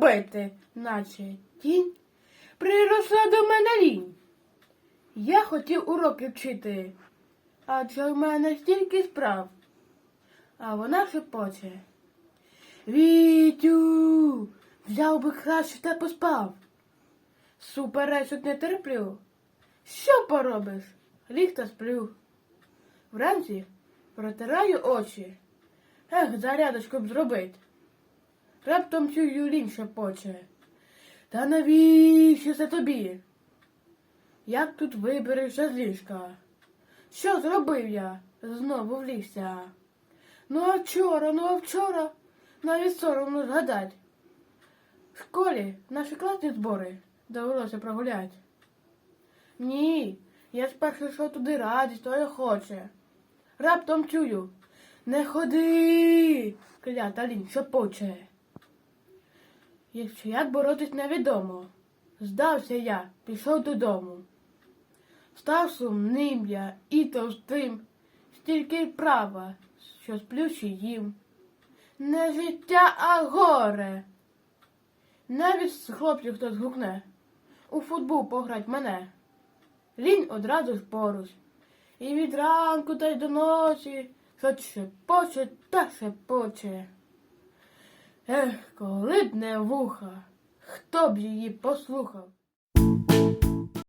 робити, наче тінь, приросла до мене лінь. Я хотів уроки вчити, адже в мене стільки справ. А вона шепоче. Вітю, взяв би краще та поспав. Суперечок не терплю. Що поробиш? Ліг та сплю. Вранці протираю очі. Ех, зарядочку б зробить. Раптом чую лінь шепоче. Та навіщо це тобі? Як тут виберешся з ліжка? Що зробив я? Знову влігся. Ну а вчора, ну а вчора навіть соромно згадать. В школі наші класні збори довелося прогулять. Ні, я спершу йшов туди радість, то я хоче. Раптом чую. Не ходи, клята лінь шепоче. Якщо як боротись невідомо. Здався я, пішов додому. Став сумним я і товстим, стільки права, що сплю чи їм. Не життя, а горе. Навіть з хлопців хтось гукне. У футбол пограть мене. Лінь одразу ж поруч. І від ранку та й до ночі хоч шепоче та шепоче. Ех, коли б не вуха, хто б її послухав?